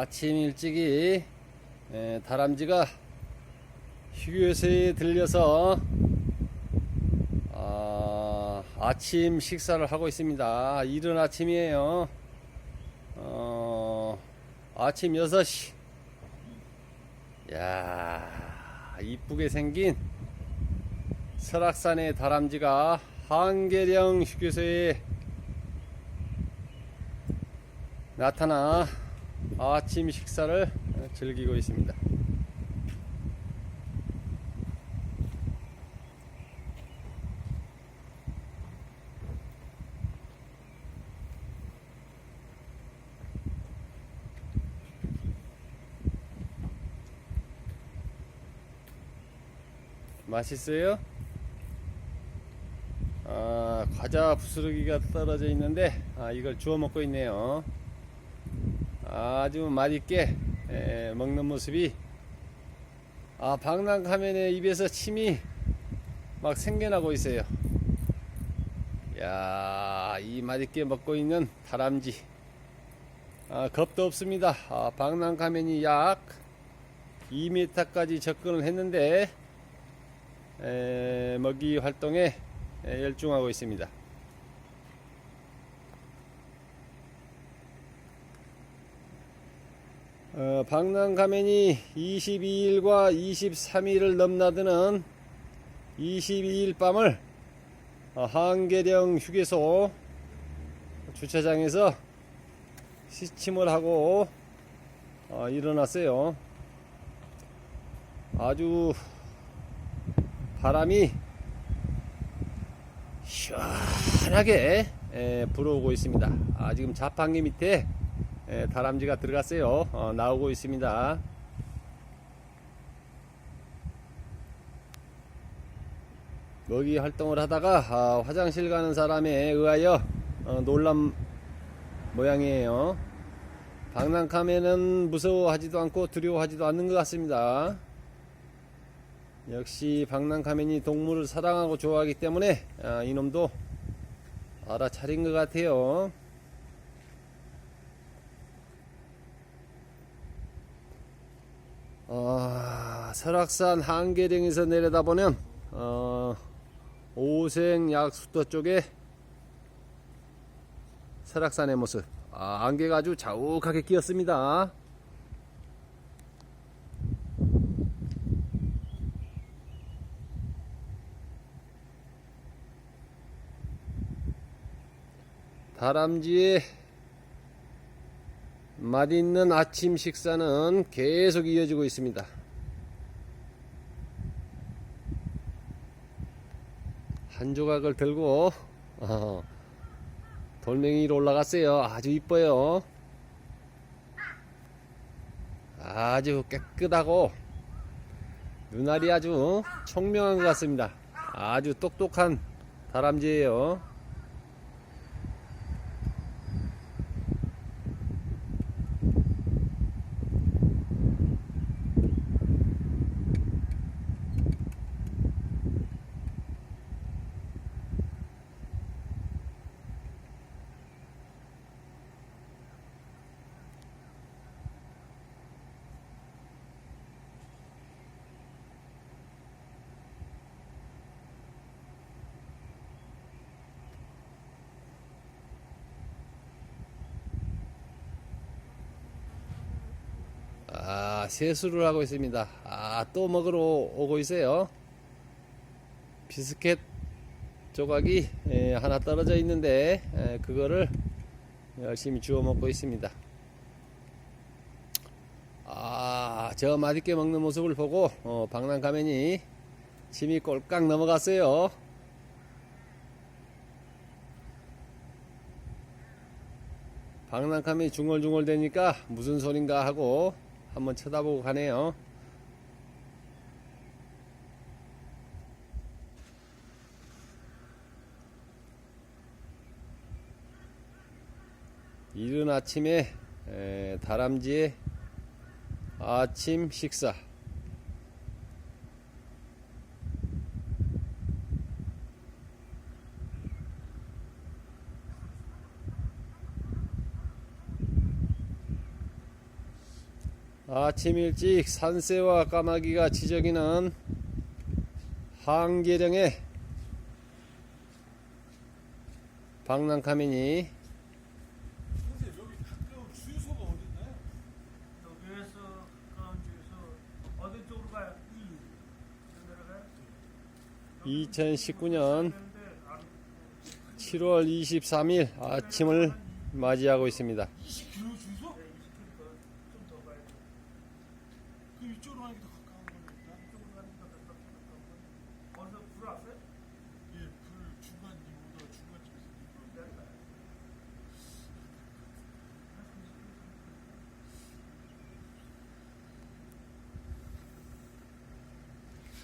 아침 일찍이 에, 다람쥐가 휴게소에 들려서 아, 아침 식사를 하고 있습니다. 이른 아침이에요. 어, 아침 6시. 야 이쁘게 생긴 설악산의 다람쥐가 한계령 휴게소에 나타나 아침 식사를 즐기고 있습니다. 맛있어요? 아, 과자 부스러기가 떨어져 있는데 아, 이걸 주워 먹고 있네요. 아주 맛있게 에, 먹는 모습이 아 방랑 카면의 입에서 침이 막 생겨나고 있어요. 야, 이 맛있게 먹고 있는 다람쥐. 아, 겁도 없습니다. 아, 방랑 카면이 약 2m까지 접근을 했는데 에, 먹이 활동에 에, 열중하고 있습니다. 어, 방랑 가면이 22일과 23일을 넘나드는 22일 밤을 어, 한계령 휴게소 주차장에서 시침을 하고 어, 일어났어요. 아주 바람이 시원하게 에, 불어오고 있습니다. 아, 지금 자판기 밑에 에, 다람쥐가 들어갔어요. 어, 나오고 있습니다. 먹이 활동을 하다가 아, 화장실 가는 사람에 의하여 어, 놀란 모양이에요. 방랑카면은 무서워하지도 않고 두려워하지도 않는 것 같습니다. 역시 방랑카면이 동물을 사랑하고 좋아하기 때문에 아, 이놈도 알아차린 것 같아요. 설악산 한계령에서 내려다보면 어, 오생 약수도 쪽에 설악산의 모습 아, 안개가 아주 자욱하게 끼었습니다. 다람쥐의 맛있는 아침 식사는 계속 이어지고 있습니다. 한 조각을 들고 어, 돌멩이로 올라갔어요. 아주 이뻐요. 아주 깨끗하고 눈알이 아주 청명한 것 같습니다. 아주 똑똑한 다람쥐예요. 아, 세수를 하고 있습니다. 아, 또 먹으러 오고 있어요. 비스켓 조각이 에, 하나 떨어져 있는데 에, 그거를 열심히 주워 먹고 있습니다. 아, 저 맛있게 먹는 모습을 보고 어, 방랑 가면이 침이 꼴깍 넘어갔어요. 방랑감이 중얼중얼 대니까 무슨 소린가 하고 한번 쳐다보고 가네요. 이른 아침에 에, 다람쥐의 아침 식사. 아침 일찍 산새와 까마귀가 지저귀는 한계령의 내려가요? 2019년 7월 23일 아침을 맞이하고 있습니다.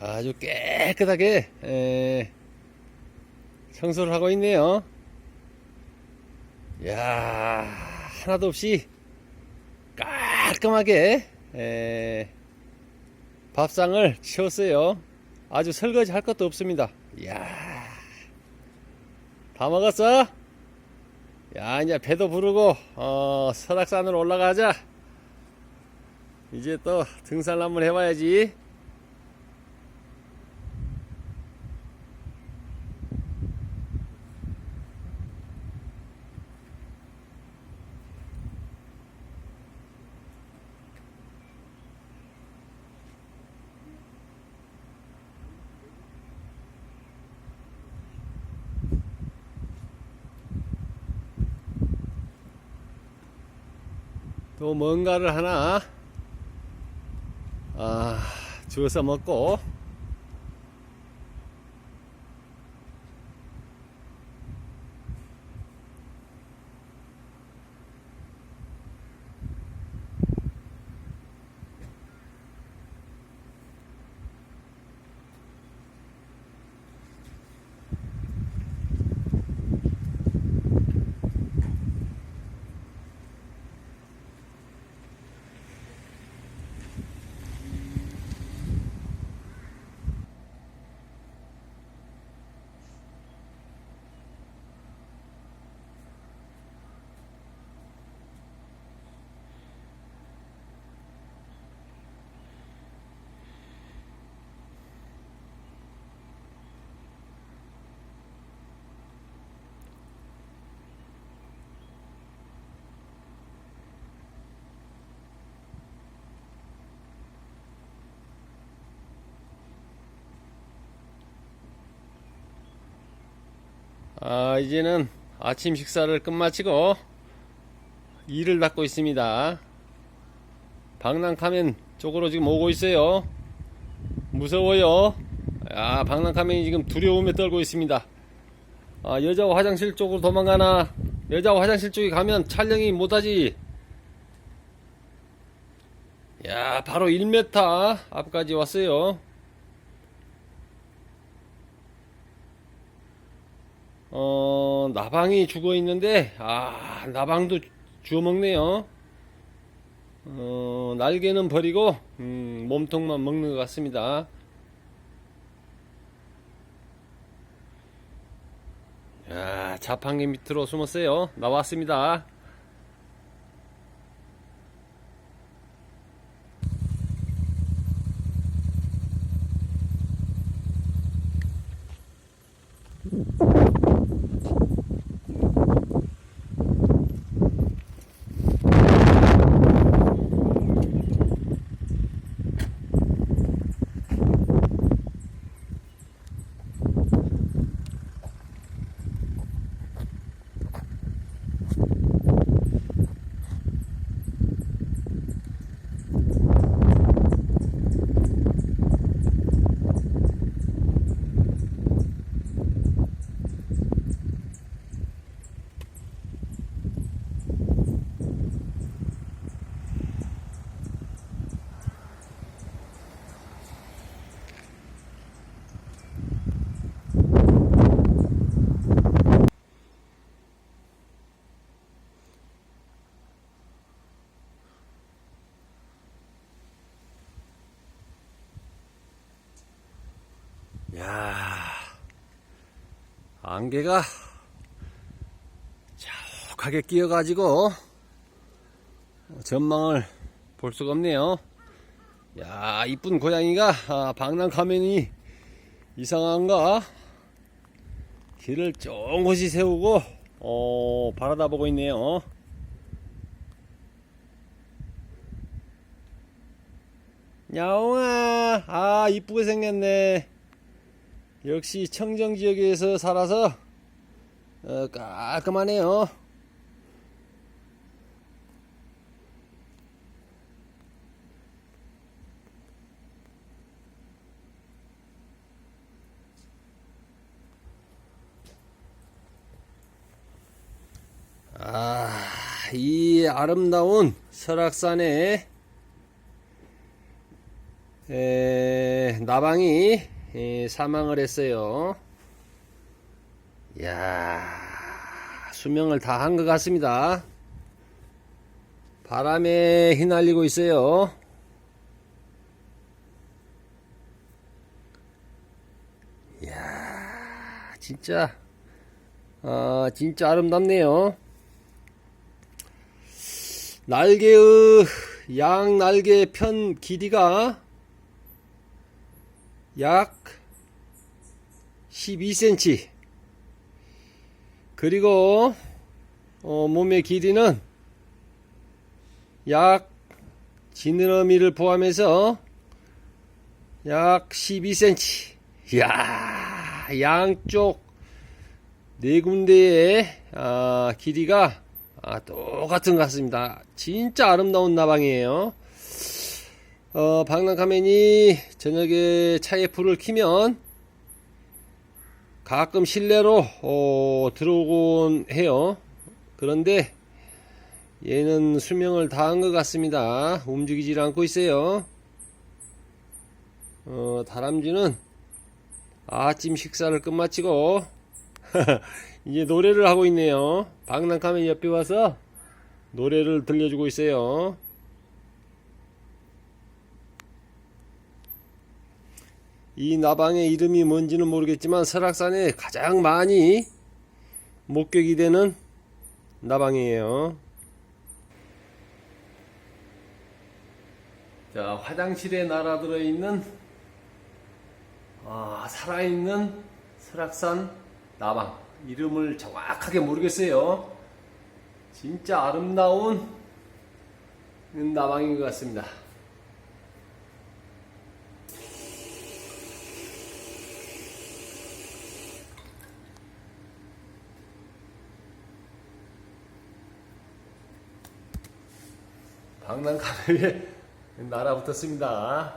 아주 깨끗하게 에, 청소를 하고 있네요. 야 하나도 없이 깔끔하게 에, 밥상을 치웠어요. 아주 설거지 할 것도 없습니다. 이야 다 먹었어? 야 이제 배도 부르고 어, 설악산으로 올라가자. 이제 또 등산 한번 해봐야지. 또 뭔가를 하나 아 주워서 먹고 아, 이제는 아침 식사를 끝마치고 일을 닦고 있습니다. 방랑카멘 쪽으로 지금 오고 있어요. 무서워요. 아, 방랑카멘이 지금 두려움에 떨고 있습니다. 아, 여자 화장실 쪽으로 도망가나, 여자 화장실 쪽에 가면 촬영이 못하지. 야, 바로 1m 앞까지 왔어요. 어, 나방이 죽어 있는데, 아, 나방도 주워 먹네요. 어, 날개는 버리고, 음, 몸통만 먹는 것 같습니다. 야, 자판기 밑으로 숨었어요. 나왔습니다. 야 안개가 자욱하게 끼어가지고 전망을 볼 수가 없네요. 야 이쁜 고양이가 아, 방랑 가면이 이상한가? 길을 쫑곳이 세우고 어, 바라다 보고 있네요. 야옹아, 아 이쁘게 생겼네. 역시 청정 지역에서 살아서 어, 깔끔하네요. 아, 이 아름다운 설악산에 에, 나방이 에, 사망을 했어요. 야 수명을 다 한 것 같습니다. 바람에 휘날리고 있어요. 야 진짜, 아, 진짜 아름답네요. 날개의 양 날개 편 길이가 약 12cm 그리고 어, 몸의 길이는 약 지느러미를 포함해서 약 12cm 이야 양쪽 네 군데의 아, 길이가 아, 똑같은 것 같습니다. 진짜 아름다운 나방이에요. 어, 방랑카멘이 저녁에 차에 불을 켜면 가끔 실내로 어, 들어오곤 해요. 그런데 얘는 수명을 다한 것 같습니다. 움직이질 않고 있어요. 어, 다람쥐는 아침 식사를 끝마치고 이제 노래를 하고 있네요. 방랑카멘 옆에 와서 노래를 들려주고 있어요. 이 나방의 이름이 뭔지는 모르겠지만 설악산에 가장 많이 목격이 되는 나방이에요. 자, 화장실에 날아들어 있는 아, 살아있는 설악산 나방 이름을 정확하게 모르겠어요. 진짜 아름다운 나방인 것 같습니다. 방랑카메에 날아붙었습니다.